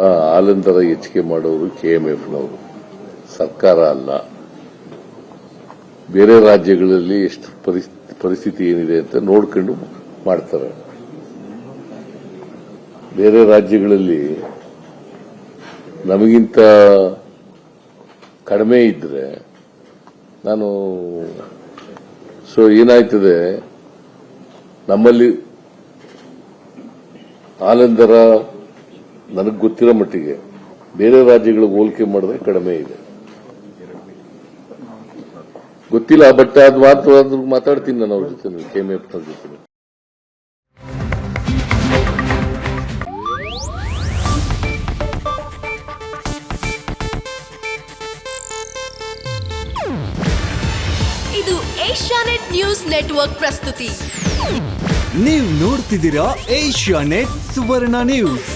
ಹಾಲಿನ ದರ ಹೆಚ್ಚಿಗೆ ಮಾಡೋರು ಕೆಎಂಎಫ್ನವರು ಸರ್ಕಾರ ಅಲ್ಲ. ಬೇರೆ ರಾಜ್ಯಗಳಲ್ಲಿ ಎಷ್ಟು ಪರಿಸ್- ಪರಿಸ್ಥಿತಿ ಏನಿದೆ ಅಂತ ನೋಡ್ಕೊಂಡು ಮಾಡ್ತಾರೆ. ಬೇರೆ ರಾಜ್ಯಗಳಲ್ಲಿ ನಮಗಿಂತ ಕಡಿಮೆ ಇದ್ರೆ ನಾನು, ಸೊ ಏನಾಯ್ತದೆ, ನಮ್ಮಲ್ಲಿ ಆಲಂದರ ದರ ನನಗೆ ಗೊತ್ತಿರೋ ಮಟ್ಟಿಗೆ ಬೇರೆ ರಾಜ್ಯಗಳಿಗೆ ಹೋಲಿಕೆ ಮಾಡಿದ್ರೆ ಕಡಿಮೆ ಇದೆ. ಗೊತ್ತಿಲ್ಲ ಬಟ್ ಅದು ಮಾತ್ರ ಮಾತಾಡ್ತೀನಿ ನಾನು ಅವ್ರ ಜೊತೆ ಕೆಎಂಎಫ್ ಜೊತೆ. ಇದು ಏಷ್ಯಾನೆಟ್ ನ್ಯೂಸ್ ನೆಟ್ವರ್ಕ್ ಪ್ರಸ್ತುತಿ. ನೀವು ನೋಡ್ತಿದ್ದೀರಾ ಏಷ್ಯಾ ನೆಟ್ ಸುವರ್ಣ ನ್ಯೂಸ್.